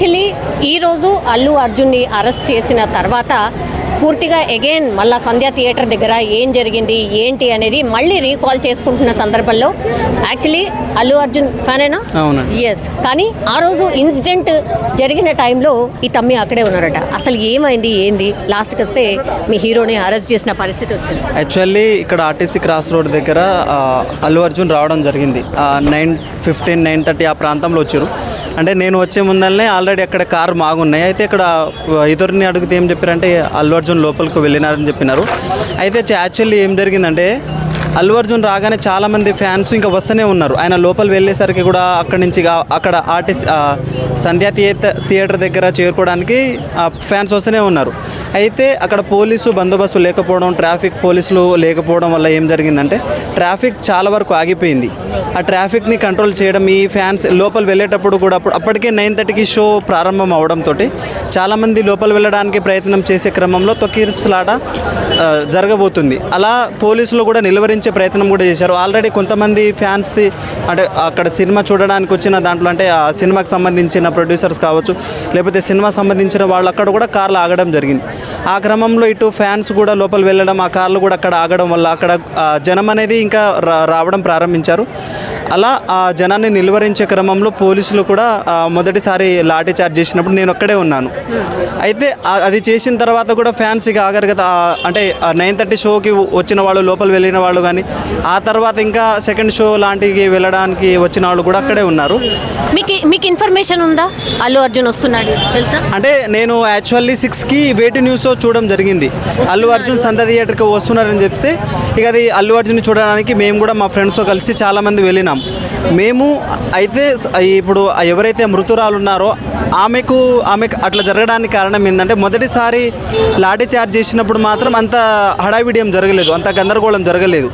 Actually ఈరోజు అల్లు అర్జున్ని arrest చేసిన తర్వాత పూర్తిగా అగైన్ మళ్ళా సంధ్యా థియేటర్ దగ్గర ఏం జరిగింది ఏంటి అనేది మళ్ళీ రీకాల్ చేసుకుంటున్న సందర్భంలో యాక్చువల్లీ అల్లు అర్జున్ ఫ్యానేనా ఎస్ కానీ ఆ రోజు ఇన్సిడెంట్ జరిగిన టైంలో ఈ తమ్మి అక్కడే ఉన్నారట. అసలు ఏమైంది ఏంది? లాస్ట్కి వస్తే మీ హీరోని అరెస్ట్ చేసిన పరిస్థితి వచ్చింది. యాక్చువల్లీ ఇక్కడ ఆర్టీసీ క్రాస్ రోడ్ దగ్గర అల్లు అర్జున్ రావడం జరిగింది. నైన్ ఫిఫ్టీన్ నైన్ థర్టీ ఆ ప్రాంతంలో వచ్చారు. అంటే నేను వచ్చే ముందరనే ఆల్రెడీ అక్కడ కారు మాగున్నాయి. అయితే ఇక్కడ ఇద్దరిని అడిగితే ఏం చెప్పారంటే అల్లు అర్జున్ లోపలికి వెళ్ళినారని చెప్పినారు. అయితే యాక్చువల్లీ ఏం జరిగిందంటే అల్లు అర్జున్ రాగానే చాలామంది ఫ్యాన్స్ ఇంకా వస్తూనే ఉన్నారు. ఆయన లోపల వెళ్ళేసరికి కూడా అక్కడి నుంచి అక్కడ ఆర్టిస్ట్ సంధ్యా థియేటర్ థియేటర్ దగ్గర చేరుకోవడానికి ఫ్యాన్స్ వస్తూనే ఉన్నారు. అయితే అక్కడ పోలీసు బందోబస్తు లేకపోవడం ట్రాఫిక్ పోలీసులు లేకపోవడం వల్ల ఏం జరిగిందంటే ట్రాఫిక్ చాలా వరకు ఆగిపోయింది. ఆ ట్రాఫిక్ని కంట్రోల్ చేయడం ఈ ఫ్యాన్స్ లోపల వెళ్ళేటప్పుడు కూడా అప్పుడు అప్పటికే నైన్ థర్టీకి షో ప్రారంభం అవడంతో చాలామంది లోపల వెళ్ళడానికి ప్రయత్నం చేసే క్రమంలో తొక్కిరిసలాట జరగబోతుంది. అలా పోలీసులు కూడా నిలువరించే ప్రయత్నం కూడా చేశారు. ఆల్రెడీ కొంతమంది ఫ్యాన్స్ అంటే అక్కడ సినిమా చూడడానికి వచ్చిన దాంట్లో అంటే ఆ సినిమాకి సంబంధించిన ప్రొడ్యూసర్స్ కావచ్చు లేకపోతే సినిమా సంబంధించిన వాళ్ళు అక్కడ కూడా కార్లు ఆగడం జరిగింది. ఆ క్రమంలో ఇటు ఫ్యాన్స్ కూడా లోపల వెళ్ళడం ఆ కార్లు కూడా అక్కడ ఆగడం వల్ల అక్కడ జనం అనేది ఇంకా రా- రావడం ప్రారంభించారు. అలా ఆ జనాన్ని నిలువరించే క్రమంలో పోలీసులు కూడా మొదటిసారి లాఠీ చార్జ్ చేసినప్పుడు నేను ఒక్కడే ఉన్నాను. అయితే అది చేసిన తర్వాత కూడా ఫ్యాన్స్ ఇక ఆగరు కదా అంటే నైన్ థర్టీ షోకి వచ్చిన వాళ్ళు లోపల వెళ్ళిన వాళ్ళు కానీ ఆ తర్వాత ఇంకా సెకండ్ షో లాంటివి వెళ్ళడానికి వచ్చిన వాళ్ళు కూడా అక్కడే ఉన్నారు. మీకు మీకు ఇన్ఫర్మేషన్ ఉందా? అల్లు అర్జున్ వస్తున్నాడు తెలుసా? అంటే నేను యాక్చువల్లీ సిక్స్కి వేటి న్యూస్ చూడడం జరిగింది. అల్లు అర్జున్ సంత థియేటర్కి వస్తున్నారని చెప్తే ఇక అది అల్లు అర్జున్ చూడడానికి మేము కూడా మా ఫ్రెండ్స్తో కలిసి చాలామంది వెళ్ళినాం. మేము అయితే ఇప్పుడు ఎవరైతే మృతురాలు ఉన్నారో ఆమెకు ఆమెకు అట్లా జరగడానికి కారణం ఏంటంటే మొదటిసారి లాఠీ చార్జ్ చేసినప్పుడు మాత్రం అంత హడావిడి ఏం జరగలేదు అంత గందరగోళం జరగలేదు.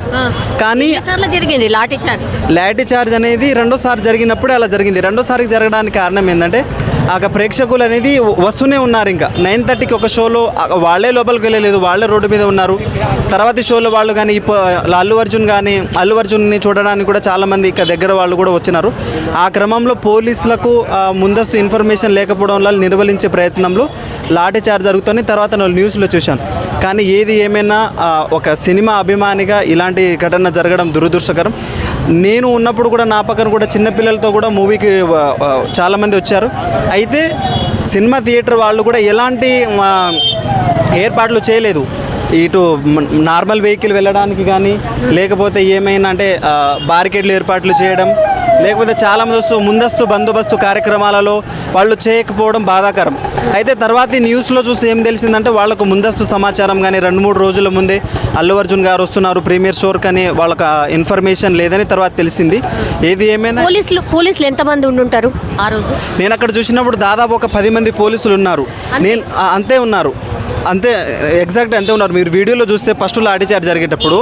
కానీ జరిగింది లాఠీ చార్జ్? లాఠీ చార్జ్ అనేది రెండోసారి జరిగినప్పుడే అలా జరిగింది. రెండోసారి జరగడానికి కారణం ఏంటంటే ఆ ప్రేక్షకులు అనేది వస్తూనే ఉన్నారు ఇంకా. నైన్ థర్టీకి ఒక షోలో వాళ్ళే లోపలికి వెళ్ళలేదు వాళ్ళే రోడ్డు మీద ఉన్నారు. తర్వాతి షోలో వాళ్ళు కానీ ఇప్పుడు అల్లు అర్జున్ కానీ అల్లు అర్జున్ని చూడడానికి కూడా చాలామంది ఇక దగ్గర వాళ్ళు కూడా వచ్చినారు. ఆ క్రమంలో పోలీసులకు ముందస్తు ఇన్ఫర్మేషన్ లేకపోవడం వల్ల నిర్వహించే ప్రయత్నంలో లాఠీ చార్జ్ జరుగుతుంది. తర్వాత నేను న్యూస్లో చూశాను. కానీ ఏది ఏమైనా ఒక సినిమా అభిమానిగా ఇలాంటి ఘటన జరగడం దురదృష్టకరం. నేను ఉన్నప్పుడు కూడా నా పక్కన కూడా చిన్నపిల్లలతో కూడా మూవీకి చాలామంది వచ్చారు. అయితే సినిమా థియేటర్ వాళ్ళు కూడా ఎలాంటి ఏర్పాట్లు చేయలేదు. ఇటు నార్మల్ వెహికల్ వెళ్ళడానికి కానీ లేకపోతే ఏమైనా అంటే బారికేడ్లు ఏర్పాట్లు చేయడం లేకపోతే చాలా ముందస్తు ముందస్తు బందోబస్తు కార్యక్రమాలలో వాళ్ళు చేయకపోవడం బాధాకరం. అయితే తర్వాత ఈ న్యూస్లో చూసి ఏం తెలిసిందంటే వాళ్ళకు ముందస్తు సమాచారం కానీ రెండు మూడు రోజుల ముందే అల్లు అర్జున్ గారు వస్తున్నారు. ప్రీమియర్ షోర్ కానీ వాళ్ళకి ఇన్ఫర్మేషన్ లేదని తర్వాత తెలిసింది. ఏది ఏమైనా పోలీసులు పోలీసులు ఎంతమంది ఉండుంటారు ఆ రోజు? నేను అక్కడ చూసినప్పుడు దాదాపు ఒక పది మంది పోలీసులు ఉన్నారు. నేను అంతే ఉన్నారు. అంతే ఎగ్జాక్ట్ అంతే ఉన్నారు. మీరు వీడియోలో చూస్తే ఫస్ట్ లాఠీ చార్జ్ జరిగేటప్పుడు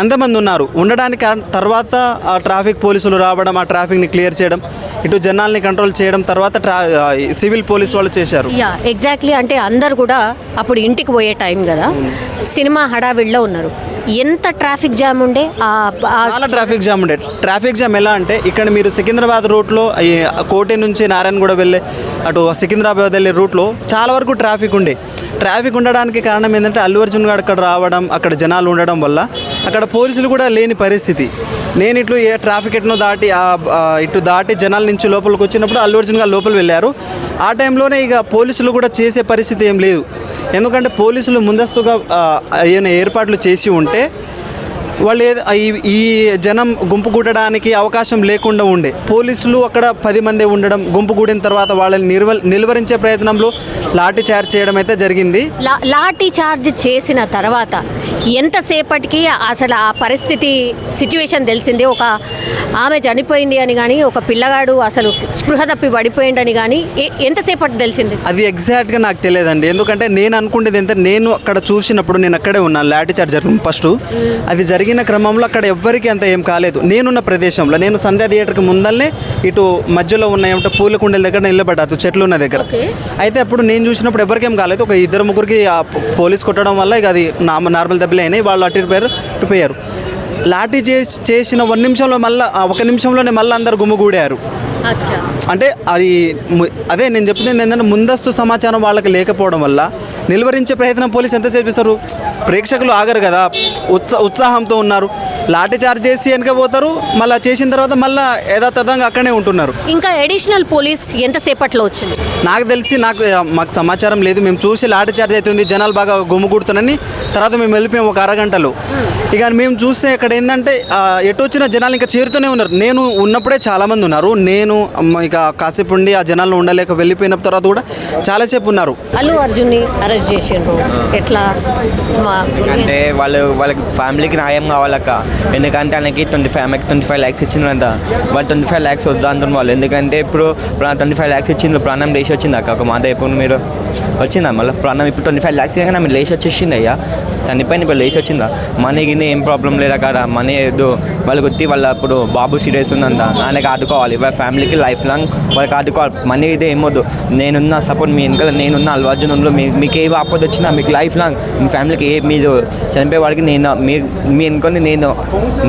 అంతమంది ఉన్నారు. ఉండడానికి తర్వాత ఆ ట్రాఫిక్ పోలీసులు రావడం ఆ ట్రాఫిక్ని క్లియర్ చేయడం ఇటు జనాల్ని కంట్రోల్ చేయడం తర్వాత ట్రా సివిల్ పోలీస్ వాళ్ళు చేశారు. యా ఎగ్జాక్ట్లీ అంటే అందరు కూడా అప్పుడు ఇంటికి పోయే టైం కదా. సినిమా హడావిడిలో ఉన్నారు. ఎంత ట్రాఫిక్ జామ్ ఉండే చాలా ట్రాఫిక్ జామ్ ఉండే. ట్రాఫిక్ జామ్ ఎలా అంటే ఇక్కడ మీరు సికింద్రాబాద్ రూట్లో కోటి నుంచి నారాయణగూడ వెళ్ళే అటు సికింద్రాబాద్ వెళ్ళే రూట్లో చాలా వరకు ట్రాఫిక్ ఉండే. ట్రాఫిక్ ఉండడానికి కారణం ఏంటంటే అల్లు అర్జున్ గారు అక్కడ రావడం అక్కడ జనాలు ఉండడం వల్ల అక్కడ పోలీసులు కూడా లేని పరిస్థితి. నేను ఇట్లు ఏ ట్రాఫిక్ ఎట్నో దాటి ఆ- ఇటు దాటి జనాల నుంచి లోపలికి వచ్చినప్పుడు అల్లు అర్జున్ గారు లోపల వెళ్ళారు. ఆ టైంలోనే ఇక పోలీసులు కూడా చేసే పరిస్థితి ఏం లేదు. ఎందుకంటే పోలీసులు ముందస్తుగా ఏమైనా ఏర్పాట్లు చేసి ఉంటే వాళ్ళు ఏది ఈ- జనం గుంపు కూడడానికి అవకాశం లేకుండా ఉండే. పోలీసులు అక్కడ పది మంది ఉండడం గుంపు కూడిన తర్వాత వాళ్ళని నిర్వ నిలువరించే ప్రయత్నంలో లాఠీ చార్జ్ చేయడం అయితే జరిగింది. లాఠీ చార్జ్ చేసిన తర్వాత ఎంతసేపటికి అసలు ఆ పరిస్థితి సిచ్యువేషన్ తెలిసింది? ఒక ఆమె చనిపోయింది అని కానీ ఒక పిల్లగాడు అసలు స్పృహ తప్పి పడిపోయిండని కానీ ఎంతసేపటి తెలిసింది? అది ఎగ్జాక్ట్గా నాకు తెలియదండి. ఎందుకంటే నేను అనుకునేది ఎంత నేను అక్కడ చూసినప్పుడు నేను అక్కడే ఉన్నాను లాఠీ చార్జ్ జరిగిన ఫస్ట్. అది జరిగిన క్రమంలో అక్కడ ఎవ్వరికీ అంత ఏం కాలేదు. నేనున్న ప్రదేశంలో నేను సంధ్యా థియేటర్కి ముందల్నే ఇటు మధ్యలో ఉన్న ఏమంటే పూల కుండల దగ్గర నిలబడ్డారు చెట్లు ఉన్న దగ్గర. అయితే అప్పుడు నేను చూసినప్పుడు ఎవరికేం కాలేదు. ఒక ఇద్దరు ముగ్గురికి పోలీస్ కొట్టడం వల్ల ఇక అది నార్మల్ దెబ్బలే అయినాయి. వాళ్ళు అటు పోయారు ఇటు పోయారు. లాఠీ చేసి చేసిన వన్ నిమిషంలో మళ్ళీ ఒక నిమిషంలోనే మళ్ళీ అందరు గుమ్ముగూడారు అంటే అది అదే నేను చెప్పింది ఏంటంటే ముందస్తు సమాచారం వాళ్ళకి లేకపోవడం వల్ల నిలువరించే ప్రయత్నం పోలీసు ఎంత చేపిస్తారు? ప్రేక్షకులు ఆగరు కదా. ఉత్సా ఉత్సాహంతో ఉన్నారు. లాఠీ చార్జ్ చేసి వెనక పోతారు మళ్ళీ చేసిన తర్వాత మళ్ళీ యథాతథంగా అక్కడే ఉంటున్నారు. ఇంకా అడిషనల్ పోలీస్ ఎంతసేపట్లో వచ్చింది? నాకు తెలిసి నాకు మాకు సమాచారం లేదు. మేము చూసి లాఠీ చార్జ్ అవుతుంది జనాలు బాగా గుమ్ముకూడుతున్నారని తర్వాత మేము వెళ్ళిపోయాం ఒక అరగంటలో. ఇక మేము చూస్తే ఇక్కడ ఏంటంటే ఆ, ఎటు వచ్చిన జనాలు ఇంకా చేరుతూనే ఉన్నారు. నేను ఉన్నప్పుడే చాలామంది ఉన్నారు. నేను ఇక కాసేపు ఉండి ఆ జనాల్లో ఉండలేక వెళ్ళిపోయిన తర్వాత కూడా చాలాసేపు ఉన్నారు. అల్లు అర్జున్ని అరెస్ట్ చేసిండ్రు. ఎట్లా? మా అంటే వాళ్ళు వాళ్ళకి ఫ్యామిలీకి న్యాయం కావాలక్క. ఎందుకంటే ఆయనకి ట్వంటీ ఫైవ్ ఆమెకి ట్వంటీ ఫైవ్ ల్యాక్స్ ఇచ్చిందంట వాళ్ళు ట్వంటీ ఫైవ్ ల్యాక్స్ వద్దా అంటున్న వాళ్ళు. ఎందుకంటే ఇప్పుడు ట్వంటీ ఫైవ్ ల్యాక్స్ ఇచ్చింది ప్రాణం లేచి వచ్చింది అక్క. ఒక మాట అయిపోయింది మీరు. వచ్చిందా మళ్ళీ? ప్రాణం ఇప్పుడు ట్వంటీ ఫైవ్ ల్యాక్స్ కానీ ఆమె లేచి వచ్చేసింది అయ్యా. చనిపోయిన ఇప్పుడు లేచి వచ్చిందా? మనీ గిన్ని ఏం ప్రాబ్లం లేదు అక్కడ మనీ ఏదో వాళ్ళకి వచ్చి వాళ్ళ ఇప్పుడు బాబు సీరియస్ ఉందంట. ఆయనకి ఆడుకోవాలి వాళ్ళ ఫ్యామిలీకి లైఫ్ లాంగ్ వాళ్ళకి ఆడుకోవాలి మనీ ఇది ఏమొద్దు నేనున్న సపోర్ట్ మీ వెనకాల నేనున్న ఉండు. మీ మీకు ఏ ఆపద వచ్చినా మీకు లైఫ్ లాంగ్ మీ ఫ్యామిలీకి ఏ మీరు చనిపోయే వాడికి నేను మీ మీ వెనుకొని నేను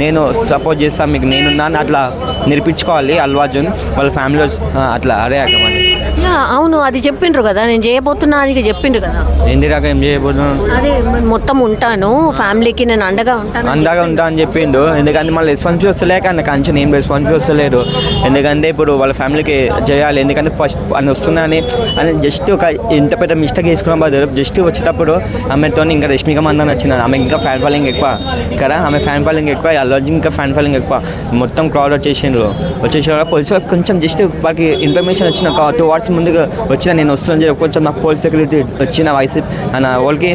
నేను సపోర్ట్ చేస్తాను మీకు నేనున్నాను అట్లా నిరూపించుకోవాలి అల్లు అర్జున్ వాళ్ళ ఫ్యామిలీలో అట్లా అరే అక్క మరి యా అవును. అది చెప్పిండ్రు కదా. నేను చేయబోతున్నా అది చెప్పిండ్రు కదా. ఏంది రాక ఏం చేయబోతున్నాను అదే మొత్తం ఉంటాను ఫ్యామిలీకి నేను అండగా ఉంటాను అండగా ఉంటా అని చెప్పిండు. ఎందుకంటే మళ్ళీ రెస్పాన్సిబిలిటీ వస్తలేక ఆయన కంచెన్ ఏం రెస్పాన్సిబిలిటీ వస్తలేదు. ఎందుకంటే ఇప్పుడు వాళ్ళ ఫ్యామిలీకి చేయాలి. ఎందుకంటే ఫస్ట్ అని వస్తున్నాయని అని జస్ట్ ఒక ఇంత పెద్ద మిస్టేక్ చేసుకున్న బదులు జస్ట్ వచ్చేటప్పుడు ఆమెతో ఇంకా రష్మిక మందన్ వచ్చింది ఆమె ఇంకా ఫ్యాన్ ఫాలోయింగ్ ఎక్కువ. ఇక్కడ ఆమె ఫ్యాన్ ఫాలోయింగ్ ఎక్కువ అల్లు ఇంకా ఫ్యాన్ ఫాలోయింగ్ ఎక్కువ. మొత్తం క్రౌడ్ వచ్చేసిండ్రు. వచ్చేసిన వల్ల పోలీసు వాళ్ళకి కొంచెం జస్ట్ వాళ్ళకి ఇన్ఫర్మేషన్ వచ్చిన ఒక టూ అవర్స్ ముందుగా వచ్చిన నేను వస్తున్నాను చెప్పి కొంచెం నాకు పోలీస్ సెక్యూరిటీ వచ్చిన వయసు నా వాళ్ళకి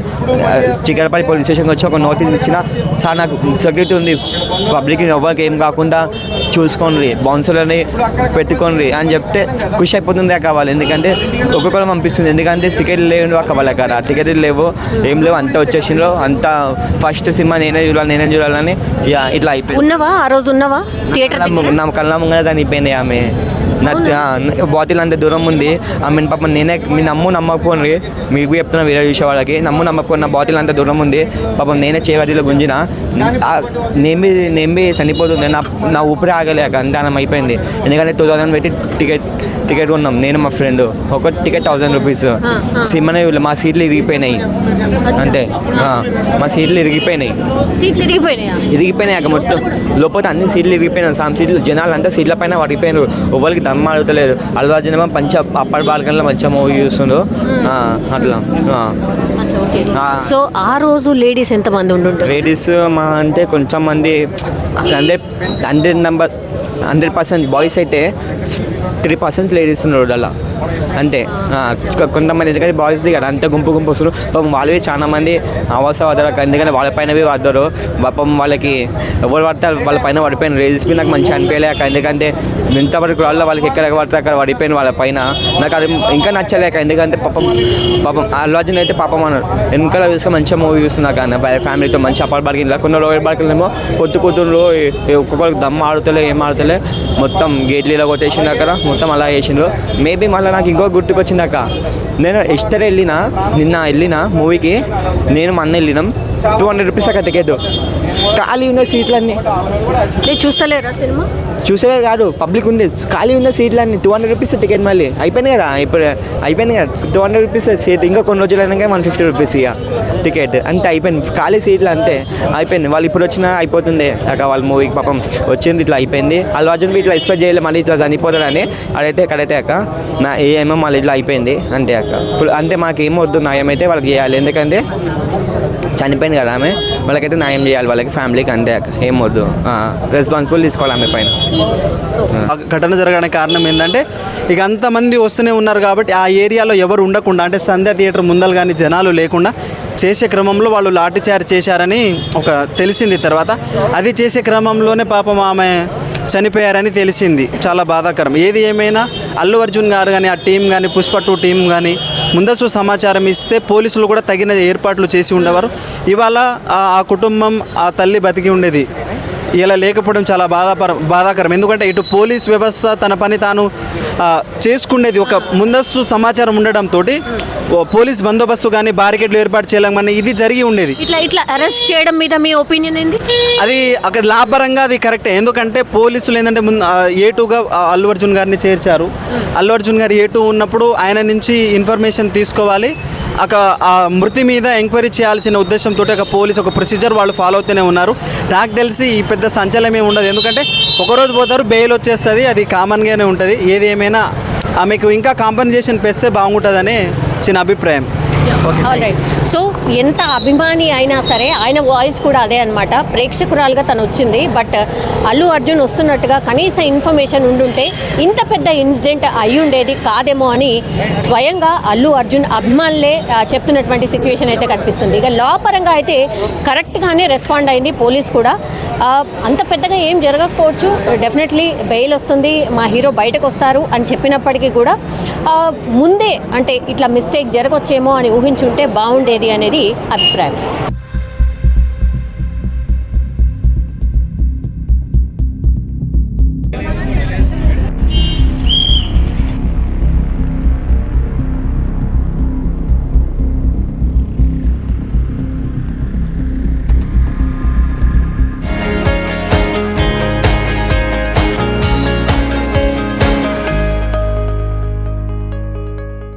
చిక్కడపల్లి పోలీస్ స్టేషన్కి వచ్చి ఒక నోటీస్ ఇచ్చిన సార్ నాకు సెక్యూరిటీ ఉంది పబ్లిక్ ఎవరికి ఏం కాకుండా చూసుకోండి బౌన్సర్లని పెట్టుకోండి అని చెప్తే ఖుషి అయిపోతుంది కావాలి ఎందుకంటే ఒక్కొక్కరు పంపిస్తుంది. ఎందుకంటే టికెట్లు లేవు అక్క వాళ్ళ కాడ. టికెట్లు లేవు ఏం లేవు అంతా వచ్చేసిండ్రు. అంతా ఫస్ట్ సినిమా నేనే చూడాలి నేనే చూడాలని ఇట్లా అయిపోయింది. ఉన్నవా? ఆ రోజు ఉన్నవా? థియేటర్ కళ్ళ ముంగ- నా కళ్ళ ముంగర చనిపోయింది ఆమె. బాటిల్ అంత దూరం ఉంది. మీ పాప నేనే మీ నమ్ము నమ్మకపోయి మీకు చెప్తున్నా వీడియో చూసే వాళ్ళకి. నమ్ము నమ్మకపోయిన నా బాటిల్ అంత దూరం ఉంది. పాపం నేనే చేవదిలో గుంజిన. నేమి నేమి చనిపోతుంది. నా నా ఊపిరి ఆగలేక అంతానం అయిపోయింది. ఎందుకంటే టూ థౌసండ్ పెట్టి టికెట్ టికెట్ కొన్నాం. నేను మా ఫ్రెండ్. ఒక టికెట్ థౌసండ్ రూపీస్. చూడలే. మా సీట్లు ఇరిగిపోయినాయి. ఆ, మా సీట్లు ఇరిగిపోయినాయి. సీట్లు ఇరిగిపోయినాయా? ఇరిగిపోయినాయి మొత్తం. లోపల అన్ని సీట్లు ఇరిగిపోయినాయి. సామ్ సీట్లు జనాలు అంతా సీట్ల పైన పడిపోయినారు. ఎవరికి దమ్మ అడుగుతలేరు అల్వార్జున్ ఏమో మంచి అప్పర్ బాల్కన్లో మంచిగా మూవీ చూస్తుండ్రు అట్లా. సో ఆ రోజు లేడీస్ ఎంతమంది ఉండుంటారు లేడీస్ మా అంటే కొంచెం మంది. Hundred hundred number hundred percent boys అయితే త్రీ పర్సెంట్ లేడీస్ ఉన్నారు అలా అంతే. కొంతమంది ఎందుకంటే బాయ్స్ది కదా అంత గుంపు గుంపు వస్తారు పాపం వాళ్ళవి చాలా మంది అవసరం పడతారు ఎందుకంటే వాళ్ళ పైనవి పడతారు పాపం వాళ్ళకి ఎవరు పడితే వాళ్ళ పైన పడిపోయిన రీల్స్ మీద నాకు మంచిగా అనిపించలేక ఎందుకంటే ఇంతవరకు వాళ్ళ వాళ్ళకి ఎక్కడ పడితే అక్కడ పడిపోయిన వాళ్ళ పైన. నాకు అది ఇంకా నచ్చలేక ఎందుకంటే పాపం పాపం అల్లు అర్జున్ అయితే పాపం అన్నాడు. వెనకాల చూస్తే మంచిగా మూవీ చూస్తున్నా కానీ వాళ్ళ ఫ్యామిలీతో మంచి అపార్ పడికి ఇలా కొన్ని లోయర్ బార్కింగ్ ఏమో పొత్తు కూతురు ఒక్కొక్కరికి దమ్ ఆడుతలే ఏం ఆడుతలే. మొత్తం గేట్లు ఇలా కొట్టేసిండు అక్కడ. మొత్తం అలా వేసిండు మేబీ మళ్ళీ నాకు ఇంకో గుర్తుకొచ్చింది అక్క నేను ఎస్టర్ వెళ్ళిన నిన్న వెళ్ళిన మూవీకి నేను మన వెళ్ళినాం. టూ హండ్రెడ్ రూపీస్ అక్క టికెట్ ఖాళీ ఉన్న సీట్లన్నీ. లేదు చూస్తలేరా సినిమా? చూసేవారు కాదు పబ్లిక్ ఉంది. ఖాళీ ఉన్న సీట్లన్నీ టూ హండ్రెడ్ రూపీస్ టికెట్ మళ్ళీ. అయిపోయింది కదా ఇప్పుడు అయిపోయింది కదా. టూ హండ్రెడ్ రూపీస్ సీట్ ఇంకా కొన్ని రోజులు అయినాక వన్ ఫిఫ్టీ రూపీస్ ఇక టికెట్ అంతే అయిపోయింది. ఖాళీ సీట్లు అంతే అయిపోయింది. వాళ్ళు ఇప్పుడు వచ్చినా అయిపోతుంది. అక్క వాళ్ళ మూవీకి పాపం వచ్చింది ఇట్లా అయిపోయింది. అల్లు అర్జున్ ఇట్లా ఎక్స్పెక్ట్ చేయలేదు మళ్ళీ ఇట్లా చనిపోతారని అదైతే ఎక్కడైతే అక్క నా ఏమో మళ్ళీ ఇట్లా అయిపోయింది. అంతే అక్క. ఇప్పుడు అంతే మాకు ఏం వద్దు న్యాయం అయితే వాళ్ళకి చేయాలి. ఎందుకంటే చనిపోయింది కదా ఆమె. వాళ్ళకైతే న్యాయం చేయాలి వాళ్ళకి ఫ్యామిలీకి అంతే ఏం వద్దు. రెస్పాన్సిబుల్ తీసుకోవాలి ఆమె పైన. ఘటన జరగడానికి కారణం ఏంటంటే ఇక అంతమంది వస్తూనే ఉన్నారు కాబట్టి ఆ ఏరియాలో ఎవరు ఉండకుండా అంటే సంధ్య థియేటర్ ముందలు కానీ జనాలు లేకుండా చేసే క్రమంలో వాళ్ళు లాఠీ చార్జ్ చేశారని ఒక తెలిసింది తర్వాత. అది చేసే క్రమంలోనే పాపం ఆమె చనిపోయారని తెలిసింది. చాలా బాధాకరం. ఏది ఏమైనా అల్లు అర్జున్ గారు కానీ ఆ టీం కానీ పుష్ప టూ టీం కానీ ముందస్తు సమాచారం ఇస్తే పోలీసులు కూడా తగిన ఏర్పాట్లు చేసి ఉండేవారు. ఇవాళ ఆ కుటుంబం ఆ తల్లి బతికి ఉండేది. ఇలా లేకపోవడం చాలా బాధాపరం బాధాకరం. ఎందుకంటే ఇటు పోలీస్ వ్యవస్థ తన పని తాను చేసుకునేది ఒక ముందస్తు సమాచారం ఉండడంతో పోలీస్ బందోబస్తు కానీ బారికేడ్లు ఏర్పాటు చేయలేమని ఇది జరిగి ఉండేది. ఇట్లా ఇట్లా అరెస్ట్ చేయడం మీద మీ ఒపీనియన్ ఏంటి? అది అక్కడ లాభపరంగా అది కరెక్టే. ఎందుకంటే పోలీసులు ఏంటంటే ముందు ఏ టూగా అల్లు అర్జున్ గారిని చేర్చారు. అల్లు అర్జున్ గారు ఏ టూ ఉన్నప్పుడు ఆయన నుంచి ఇన్ఫర్మేషన్ తీసుకోవాలి. ఒక మృతి మీద ఎంక్వైరీ చేయాల్సిన ఉద్దేశంతో ఒక పోలీస్ ఒక ప్రొసీజర్ వాళ్ళు ఫాలో అవుతూనే ఉన్నారు. నాకు తెలిసి ఈ పెద్ద సంచలనం ఏమి ఉండదు. ఎందుకంటే ఒకరోజు పోతారు బెయిల్ వచ్చేస్తుంది అది కామన్గానే ఉంటుంది. ఏది ఏమైనా ఆమెకు ఇంకా కాంపెన్సేషన్ పెస్తే బాగుంటుందని చిన్న అభిప్రాయం. రైట్ సో ఎంత అభిమాని అయినా సరే ఆయన వాయిస్ కూడా అదే అనమాట ప్రేక్షకురాలుగా తను వచ్చింది. బట్ అల్లు అర్జున్ వస్తున్నట్టుగా కనీస ఇన్ఫర్మేషన్ ఉండుంటే ఇంత పెద్ద ఇన్సిడెంట్ అయి ఉండేది కాదేమో అని స్వయంగా అల్లు అర్జున్ అభిమానులే చెప్తున్నటువంటి సిచ్యువేషన్ అయితే కనిపిస్తుంది. ఇక లా పరంగా అయితే కరెక్ట్గానే రెస్పాండ్ అయింది పోలీస్ కూడా. అంత పెద్దగా ఏం జరగకపోవచ్చు. డెఫినెట్లీ బెయిల్ వస్తుంది. మా హీరో బయటకు వస్తారు అని చెప్పినప్పటికీ కూడా ముందే అంటే ఇట్లా మిస్టేక్ జరగొచ్చేమో అని ఊహించుంటే బాగుండేది అనేది అభిప్రాయం.